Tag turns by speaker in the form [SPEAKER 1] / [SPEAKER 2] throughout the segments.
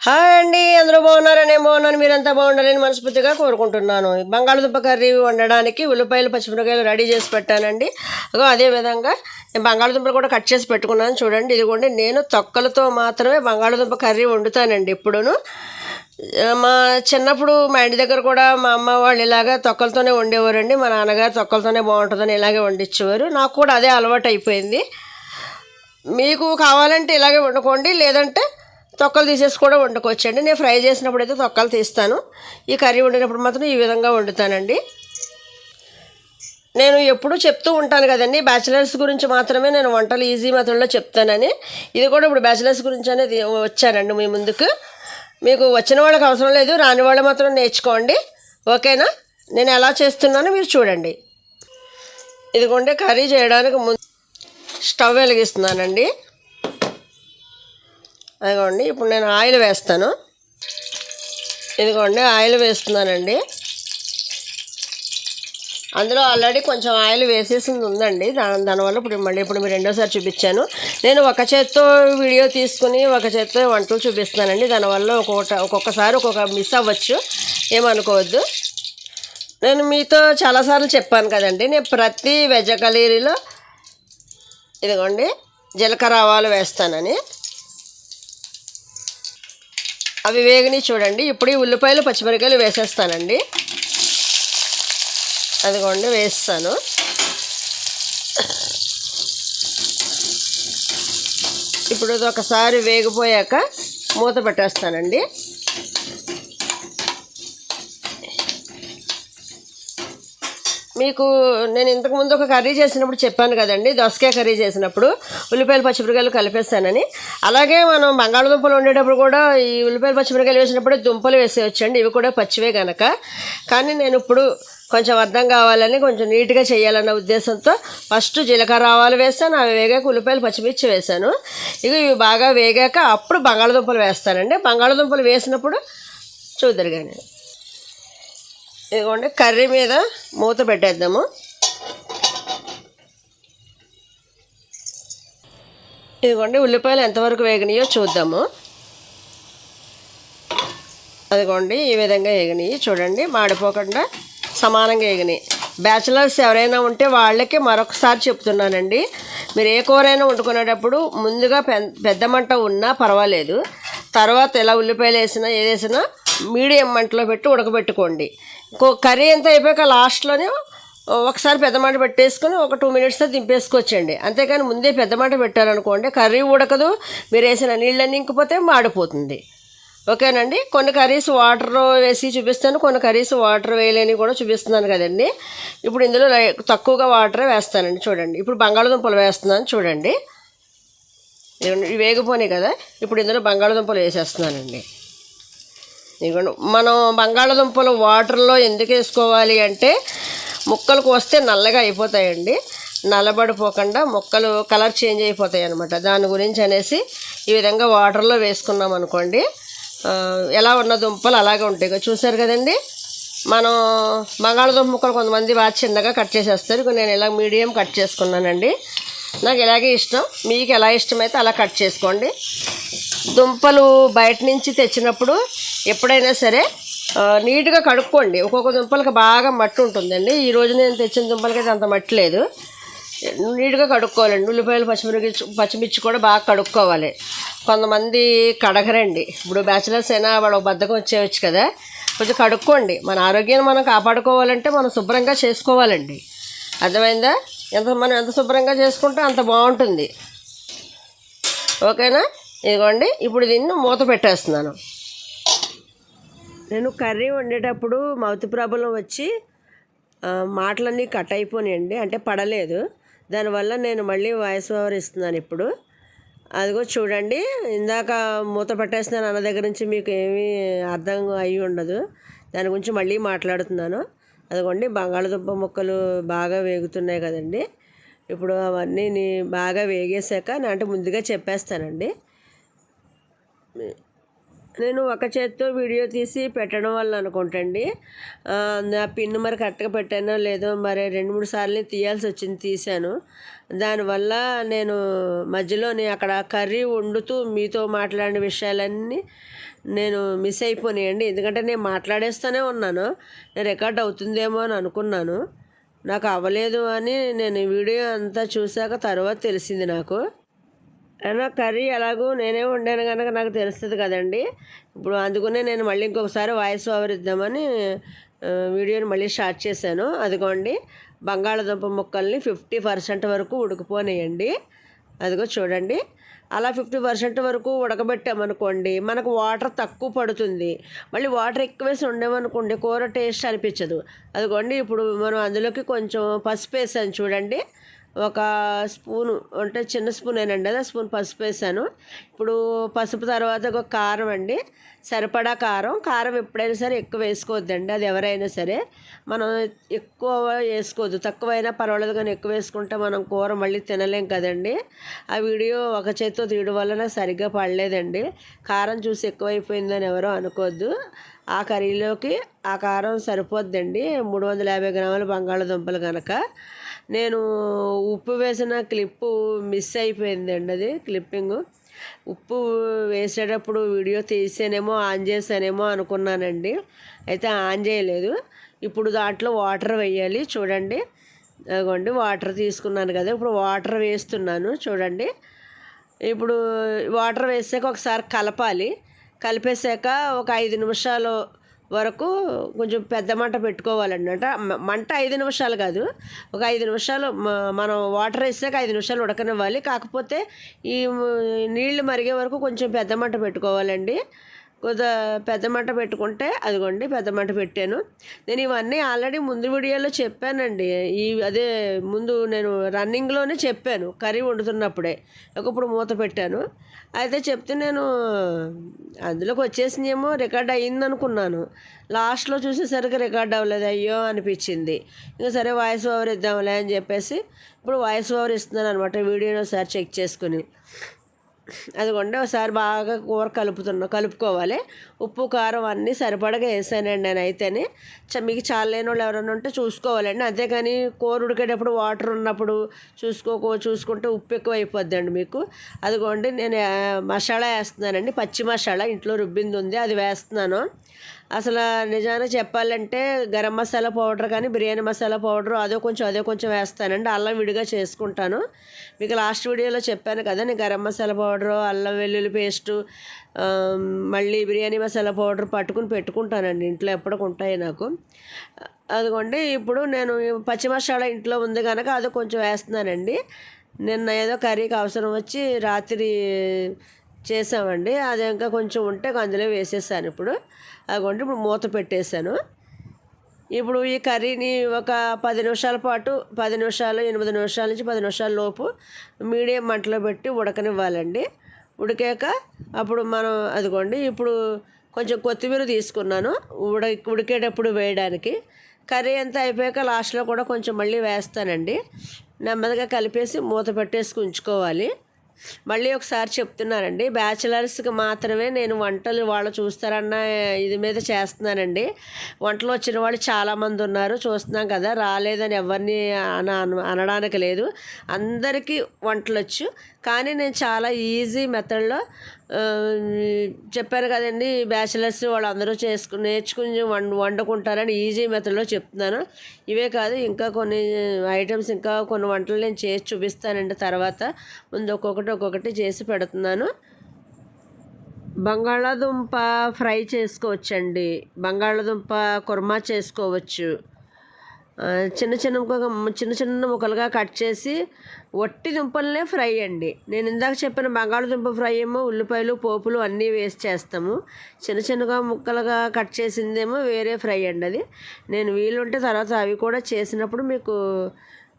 [SPEAKER 1] Hi అండి అందరూ బాగున్నారని బాగున్నాను మీరంతా బాగుండాలని మనస్ఫూర్తిగా కోరుకుంటున్నాను. బంగాళదుంప కర్రీ వండడానికి ఉల్లిపాయలు పచ్చిమిరకాయలు రెడీ చేసి పెట్టానండి. అగో అదే విధంగా నేను బంగాళదుంపలు కూడా కట్ చేసి పెట్టుకున్నాను. చూడండి ఇదిగోండి నేను తొక్కలతో మాత్రమే బంగాళదుంప కర్రీ వండుతానండి ఇప్పుడును. మా చిన్నప్పుడు మా ఇంటి దగ్గర కూడా మా అమ్మ వాళ్ళు ఇలాగా తొక్కలతోనే వండేవారండి. మా నాన్నగారు తొక్కలతోనే బాగుంటుందని ఇలాగే వండించేవారు నాకు కూడా అదే అలవాటు అయిపోయింది. మీకు కావాలంటే ఇలాగే వండుకోండి లేదంటే తొక్కలు తీసేసి కూడా వండుకోవచ్చండి. నేను ఫ్రై చేసినప్పుడు అయితే తొక్కలు తీస్తాను. ఈ కర్రీ వండినప్పుడు మాత్రం ఈ విధంగా వండుతానండి. నేను ఎప్పుడూ చెప్తూ ఉంటాను కదండి బ్యాచిలర్స్ గురించి మాత్రమే నేను వంటలు ఈజీ మెథడ్లో చెప్తానని. ఇది కూడా ఇప్పుడు బ్యాచిలర్స్ గురించి అనేది వచ్చానండి మీ ముందుకు. మీకు వచ్చిన వాళ్ళకి అవసరం లేదు రాని వాళ్ళు మాత్రం నేర్చుకోండి. ఓకేనా? నేను ఎలా చేస్తున్నానో మీరు చూడండి. ఇదిగోండి కర్రీ చేయడానికి ముందు స్టవ్ వెలిగిస్తున్నానండి. అదిగోండి ఇప్పుడు నేను ఆయిల్ వేస్తాను. ఇదిగోండి ఆయిల్ వేస్తున్నానండి. అందులో ఆల్రెడీ కొంచెం ఆయిల్ వేసేసింది ఉందండి. దాని దానివల్ల ఇప్పుడు మళ్ళీ ఇప్పుడు మీరు రెండోసారి చూపించాను. నేను ఒక చేత్తో వీడియో తీసుకుని ఒక చేత్తో వంటలు చూపిస్తున్నానండి. దానివల్ల ఒక్కొక్క ఒక్కొక్కసారి ఒక్కొక్క మిస్ అవ్వచ్చు. ఏమనుకోవద్దు. నేను మీతో చాలాసార్లు చెప్పాను కదండి. నేను ప్రతి వెజ కలీరీలో ఇదిగోండి జీలకర్ర ఆవాలు వేస్తానని. అవి వేగిని చూడండి. ఇప్పుడు ఈ ఉల్లిపాయలు పచ్చిమిరకాయలు వేసేస్తానండి. అదిగోండి వేస్తాను. ఇప్పుడు ఇది ఒకసారి వేగిపోయాక మూత పెట్టేస్తానండి. మీకు నేను ఇంతకుముందు ఒక కర్రీ చేసినప్పుడు చెప్పాను కదండి దోసకాయ కర్రీ చేసినప్పుడు ఉల్లిపాయలు పచ్చిమిరకాయలు కలిపేస్తానని అలాగే మనం బంగాళదుంపలు వండేటప్పుడు కూడా ఈ ఉల్లిపాయలు పచ్చిమిరకాయలు వేసినప్పుడు దుంపలు వేసేయచ్చండి ఇవి కూడా పచ్చివే కనుక కానీ నేను ఇప్పుడు కొంచెం అర్థం కావాలని కొంచెం నీట్గా చేయాలన్న ఉద్దేశంతో ఫస్ట్ జీలకర్ర ఆవాలు వేస్తాను అవి వేగాక ఉల్లిపాయలు పచ్చిమిర్చి వేసాను. ఇక ఇవి బాగా వేగాక అప్పుడు బంగాళదుంపలు వేస్తానండి. బంగాళదుంపలు వేసినప్పుడు చూద్దరు కానీ ఇదిగోండి కర్రీ మీద మూత పెట్టేద్దాము. ఇదిగోండి ఉల్లిపాయలు ఎంతవరకు వేగినాయో చూద్దాము. అదిగోండి ఈ విధంగా వేగినాయి. చూడండి మాడిపోకుండా సమానంగా వేగినాయి. బ్యాచిలర్స్ ఎవరైనా ఉంటే వాళ్ళకి మరొకసారి చెప్తున్నానండి. మీరు ఏ కూరైనా వండుకునేటప్పుడు ముందుగా పెద్ద మంట ఉన్నా పర్వాలేదు. తర్వాత ఎలా ఉల్లిపాయలు వేసినా ఏది మీడియం మంటలో పెట్టి ఉడకబెట్టుకోండి. ఇంకో కర్రీ ఎంత అయిపోయాక లాస్ట్లోనే ఒకసారి పెద్ద మంట పెట్టేసుకొని ఒక టూ మినిట్స్తో దింపేసుకొచ్చండి అంతేకాని ముందే పెద్ద మంట పెట్టారనుకోండి కర్రీ ఉడకదు మీరు వేసిన నీళ్ళన్నీ ఇంకిపోతే మాడిపోతుంది. ఓకేనండి? కొన్ని కర్రీస్ వాటర్ వేసి చూపిస్తాను కొన్ని కర్రీస్ వాటర్ వేయలేని కూడా చూపిస్తున్నాను కదండి. ఇప్పుడు ఇందులో తక్కువగా వాటర్ వేస్తానండి చూడండి. ఇప్పుడు బంగాళదుంపలు వేస్తున్నాను చూడండి. ఇవి వేగిపోయినాయి కదా ఇప్పుడు ఇందులో బంగాళదుంపలు వేసేస్తున్నానండి. ఇదిగోండి మనం బంగాళదుంపలు వాటర్లో ఎందుకు వేసుకోవాలి అంటే ముక్కలకు వస్తే నల్లగా అయిపోతాయండి. నల్లబడిపోకుండా ముక్కలు కలర్ చేంజ్ అయిపోతాయి అనమాట దాని గురించి అనేసి ఈ విధంగా వాటర్లో వేసుకున్నాం అనుకోండి ఎలా ఉన్న దుంపలు అలాగే ఉంటాయి. చూసారు కదండి? మనం బంగాళదుంప ముక్కలు కొంతమంది బాగా చిన్నగా కట్ చేసేస్తారు. ఇక నేను ఇలా మీడియం కట్ చేసుకున్నానండి. నాకు ఇలాగే ఇష్టం. మీకు ఎలా ఇష్టమైతే అలా కట్ చేసుకోండి. దుంపలు బయట నుంచి తెచ్చినప్పుడు ఎప్పుడైనా సరే నీట్గా కడుక్కోండి. ఒక్కొక్క దుంపలకి బాగా మట్టి ఉంటుందండి. ఈ రోజు నేను తెచ్చిన దుంపలకైతే అంత మట్టి లేదు. నీట్గా కడుక్కోవాలండి ఉల్లిపాయలు పచ్చిమిర్చి పచ్చిమిర్చి కూడా బాగా కడుక్కోవాలి. కొంతమంది కడగరండి. ఇప్పుడు బ్యాచిలర్స్ అయినా వాళ్ళ బద్దకం వచ్చేయచ్చు కదా. కొంచెం కడుక్కోండి. మన ఆరోగ్యాన్ని మనం కాపాడుకోవాలంటే మనం శుభ్రంగా చేసుకోవాలండి. అర్థమైందా? ఎంత మనం ఎంత శుభ్రంగా చేసుకుంటే అంత బాగుంటుంది. ఓకేనా? ఇదిగోండి ఇప్పుడు దీన్ని మూత పెట్టేస్తున్నాను. నేను కర్రీ వండేటప్పుడు మౌత్ ప్రాబ్లం వచ్చి మాటలన్నీ కట్ అయిపోయాయండి అంటే పడలేదు. దానివల్ల నేను మళ్ళీ వాయిస్ ఓవర్ ఇస్తున్నాను ఇప్పుడు. అదిగో చూడండి ఇందాక మూత పెట్టేస్తున్నాను అన్న దగ్గర నుంచి మీకు ఏమీ అర్థం అయి ఉండదు. దాని గురించి మళ్ళీ మాట్లాడుతున్నాను. అదిగోండి బంగాళదుంప ముక్కలు బాగా వేగుతున్నాయి కదండి. ఇప్పుడు అవన్నీ బాగా వేగేసాక నా అంటే ముందుగా చెప్పేస్తానండి. నేను ఒక చేత్తో వీడియో తీసి పెట్టడం వల్ల అనుకుంటండి. ఆ, నా పిన్ మరి కరెక్ట్గా పెట్టానో లేదో మరి రెండు మూడు సార్లు తీయాల్సి వచ్చింది తీశాను. దానివల్ల నేను మధ్యలోని అక్కడ కర్రీ వండుతూ మీతో మాట్లాడిన విషయాలన్నీ నేను మిస్ అయిపోయాయండి ఎందుకంటే నేను మాట్లాడేస్తూనే ఉన్నాను. రికార్డ్ అవుతుందేమో అని అనుకున్నాను. నాకు అవ్వలేదు అని నేను వీడియో అంతా చూశాక తర్వాత తెలిసింది నాకు. అయినా కర్రీ ఎలాగో నేనే వండాను కనుక నాకు తెలుస్తుంది కదండి. ఇప్పుడు అందుకనే నేను మళ్ళీ ఇంకొకసారి వాయిస్ ఓవర్ ఇద్దామని వీడియోని మళ్ళీ స్టార్ట్ చేశాను. అదిగోండి బంగాళదుంప ముక్కల్ని ఫిఫ్టీ పర్సెంట్ వరకు ఉడికిపోనేయండి. అదిగో చూడండి. అలా ఫిఫ్టీ పర్సెంట్ వరకు ఉడకబెట్టామనుకోండి మనకు వాటర్ తక్కువ పడుతుంది. మళ్ళీ వాటర్ ఎక్కువ వేసి ఉండేమనుకోండి కూర టేస్ట్ అనిపించదు. అదిగోండి ఇప్పుడు మనం అందులోకి కొంచెం పసుపు వేసాను చూడండి. ఒక స్పూను అంటే చిన్న స్పూనేనండి అది స్పూన్ పసుపు వేసాను. ఇప్పుడు పసుపు తర్వాత ఒక కారం అండి సరిపడా కారం. కారం ఎప్పుడైనా సరే ఎక్కువ వేసుకోవద్దండి అది ఎవరైనా సరే. మనం ఎక్కువ వేసుకోవద్దు తక్కువైనా పర్వాలేదు కానీ ఎక్కువ వేసుకుంటే మనం కూర మళ్ళీ తినలేం కదండి. ఆ వీడియో ఒక చేతితో తీయడం వల్ల నాకు సరిగ్గా పడలేదండి. కారం చూసి ఎక్కువైపోయిందని ఎవరో అనుకోవద్దు. ఆ కర్రీలోకి ఆ కారం సరిపోద్దండి మూడు వందల యాభై గ్రాముల బంగాళదుంపలు కనుక నేను ఉప్పు వేసిన క్లిప్పు మిస్ అయిపోయిందండి అది క్లిప్పింగ్. ఉప్పు వేసేటప్పుడు వీడియో తీసానేమో ఆన్ చేశానేమో అనుకున్నానండి. అయితే ఆన్ చేయలేదు. ఇప్పుడు దాంట్లో వాటర్ వేయాలి. చూడండి. అదిగోండి వాటర్ తీసుకున్నాను కదా. ఇప్పుడు వాటర్ వేస్తున్నాను. చూడండి. ఇప్పుడు వాటర్ వేసాక ఒకసారి కలపాలి. కలిపేశాక ఒక ఐదు నిమిషాలు వరకు కొంచెం పెద్ద మంట పెట్టుకోవాలన్నమాట. మంట ఐదు నిమిషాలు కాదు. ఒక ఐదు నిమిషాలు మనం వాటర్ వేసాక ఐదు నిమిషాలు ఉడకనివ్వాలి. కాకపోతే ఈ నీళ్ళు మరిగే వరకు కొంచెం పెద్ద మంట పెట్టుకోవాలండి. కొద్దిగా పెద్ద మంట పెట్టుకుంటే అదిగోండి పెద్ద మంట పెట్టాను. నేను ఇవన్నీ ఆల్రెడీ ముందు వీడియోలో చెప్పానండి. ఈ అదే ముందు నేను రన్నింగ్లోనే చెప్పాను కర్రీ వండుతున్నప్పుడే. ఒకప్పుడు మూత పెట్టాను. అయితే చెప్తే నేను అందులోకి వచ్చేసినేమో రికార్డ్ అయ్యింది అనుకున్నాను లాస్ట్లో చూసేసరికి రికార్డ్ అవ్వలేదు. అయ్యో అనిపించింది. ఇంకా సరే వాయిస్ ఓవర్ ఇద్దాంలే అని చెప్పేసి ఇప్పుడు వాయిస్ ఓవర్ ఇస్తున్నాను అనమాట వీడియోని ఒకసారి చెక్ చేసుకుని. అదిగోండి ఒకసారి బాగా కూర కలుపుతున్నా కలుపుకోవాలి. ఉప్పు కారం అన్నీ సరిపడగా వేసానండి నేను అయితేనే చ- మీకు చాలా లేని వాళ్ళు ఎవరైనా ఉంటే చూసుకోవాలండి. అంతేకాని కూర ఉడికేటప్పుడు వాటర్ ఉన్నప్పుడు చూసుకోకో చూసుకుంటే ఉప్పు ఎక్కువ అయిపోద్దండి మీకు. అదిగోండి నేను మసాలా వేస్తున్నానండి. పచ్చి మసాలా ఇంట్లో రుబ్బింది ఉంది అది వేస్తున్నాను. అసలు నిజానికి చెప్పాలంటే గరం మసాలా పౌడర్ కానీ బిర్యానీ మసాలా పౌడర్ అదో కొంచెం అదే కొంచెం వేస్తానండి. అల్లం విడిగా చేసుకుంటాను. మీకు లాస్ట్ వీడియోలో చెప్పాను కదా నేను గరం మసాలా పౌడరు అల్లం వెల్లుల్లి పేస్టు మళ్ళీ బిర్యానీ మసాలా పౌడర్ పట్టుకుని పెట్టుకుంటానండి. ఇంట్లో ఎప్పటికి ఉంటాయి నాకు. అదిగోండి ఇప్పుడు నేను పచ్చి మసాలా ఇంట్లో ఉంది కనుక అది కొంచెం వేస్తున్నానండి. నిన్న ఏదో కర్రీకి అవసరం వచ్చి రాత్రి చేసామండి. అది ఇంకా కొంచెం ఉంటే అందులో వేసేసాను ఇప్పుడు. అదిగోండి ఇప్పుడు మూత పెట్టేశాను. ఇప్పుడు ఈ కర్రీని ఒక పది నిమిషాల పాటు పది నిమిషాలు ఎనిమిది నిమిషాల నుంచి పది నిమిషాల లోపు మీడియం మంటలో పెట్టి ఉడకనివ్వాలండి. ఉడికాక అప్పుడు మనం అదిగోండి ఇప్పుడు కొంచెం కొత్తిమీర తీసుకున్నాను ఉడ ఉడికేటప్పుడు వేయడానికి. కర్రీ అంతా అయిపోయాక లాస్ట్లో కూడా కొంచెం మళ్ళీ వేస్తానండి. నెమ్మదిగా కలిపేసి మూత పెట్టేసి ఉంచుకోవాలి. మళ్ళీ ఒకసారి చెప్తున్నానండి బ్యాచిలర్స్కి మాత్రమే నేను వంటలు వాళ్ళు చూస్తారన్న ఇది మీద చేస్తున్నానండి. వంటలు వచ్చిన వాళ్ళు చాలామంది ఉన్నారు చూస్తున్నాం కదా రాలేదని ఎవరిని అన అనడానికి లేదు. అందరికీ వంటలు వచ్చు కానీ నేను చాలా ఈజీ మెథడ్లో చెప్పాను కదండి బ్యాచిలర్స్ వాళ్ళందరూ చేసుకు నేర్చుకుని వండ వండుకుంటారని ఈజీ మెథడ్లో చెప్తున్నాను. ఇవే కాదు ఇంకా కొన్ని ఐటమ్స్ ఇంకా కొన్ని వంటలు నేను చేసి చూపిస్తానండి తర్వాత. ముందు ఒక్కొక్కటి ఒక్కొక్కటి చేసి పెడుతున్నాను. బంగాళాదుంప ఫ్రై చేసుకోవచ్చండి. బంగాళాదుంప కుర్మా చేసుకోవచ్చు. చిన్న చిన్న చిన్న చిన్న ముక్కలుగా కట్ చేసి వట్టి దుంపలనే ఫ్రై అండి. నేను ఇందాక చెప్పిన బంగాళదుంప ఫ్రై ఏమో ఉల్లిపాయలు పోపులు అన్నీ వేసి చేస్తాము. చిన్న చిన్నగా ముక్కలుగా కట్ చేసిందేమో వేరే ఫ్రై అండి అది. నేను వీలుంటే తర్వాత అవి కూడా చేసినప్పుడు మీకు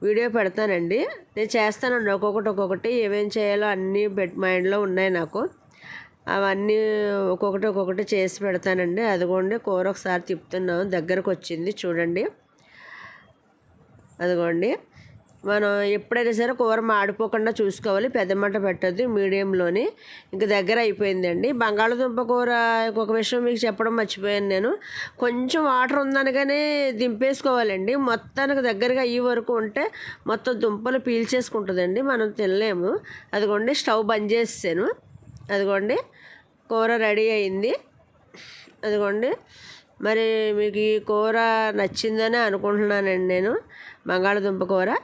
[SPEAKER 1] వీడియో పెడతానండి. నేను చేస్తానండి. ఒక్కొక్కటి ఒక్కొక్కటి ఏమేం చేయాలో అన్నీ బెడ్ మైండ్లో ఉన్నాయి నాకు. అవన్నీ ఒక్కొక్కటి ఒక్కొక్కటి చేసి పెడతానండి. అదిగోండి కూర ఒకసారి తిప్పుతున్నాం దగ్గరకు వచ్చింది చూడండి. అదిగోండి. మనం ఎప్పుడైనా సరే కూర మాడిపోకుండా చూసుకోవాలి పెద్ద మంట పెట్టద్దు మీడియంలోని. ఇంక దగ్గర అయిపోయిందండి. బంగాళదుంప కూర ఒక విషయం మీకు చెప్పడం మర్చిపోయాను నేను. కొంచెం వాటర్ ఉందనగానే దింపేసుకోవాలండి. మొత్తానికి దగ్గరగా అయ్యే వరకు ఉంటే మొత్తం దుంపలు పీల్చేసుకుంటుందండి. మనం తినలేము. అదిగోండి స్టవ్ బంద్ చేసాను అదిగోండి కూర రెడీ అయింది. అదిగోండి మరి మీకు ఈ కూర నచ్చిందని అనుకుంటున్నానండి నేను. బంగాళదుంప కూర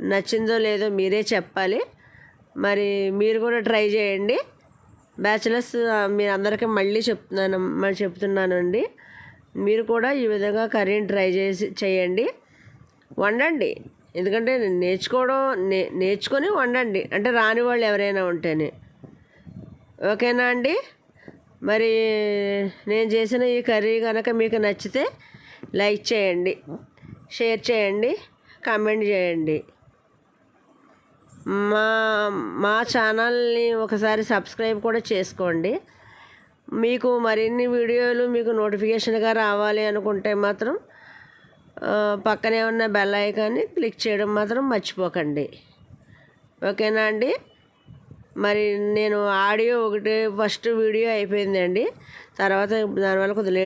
[SPEAKER 1] నచ్చిందో లేదో మీరే చెప్పాలి. మరి మీరు కూడా ట్రై చేయండి. బ్యాచిలర్స్ మీరు అందరికీ మళ్ళీ చెప్తున్నాను మళ్ళీ చెప్తున్నానండి. మీరు కూడా ఈ విధంగా కర్రీని ట్రై చేసి చేయండి. వండండి. ఎందుకంటే నేర్చుకోవడం నే నేర్చుకొని వండండి. అంటే రాని వాళ్ళు ఎవరైనా ఉంటేనే. ఓకేనా అండి? మరి నేను చేసిన ఈ కర్రీ కనుక మీకు నచ్చితే లైక్ చేయండి షేర్ చేయండి కామెంట్ చేయండి. మా మా ఛానల్ని ఒకసారి సబ్స్క్రైబ్ కూడా చేసుకోండి. మీకు మరిన్ని వీడియోలు మీకు నోటిఫికేషన్గా రావాలి అనుకుంటే మాత్రం పక్కనే ఉన్న బెల్ ఐకాన్ని క్లిక్ చేయడం మాత్రం మర్చిపోకండి. ఓకేనా అండి? మరి నేను ఆడియో ఒకటి ఫస్ట్ వీడియో అయిపోయిందండి. తర్వాత దానివల్ల కొద్దిగా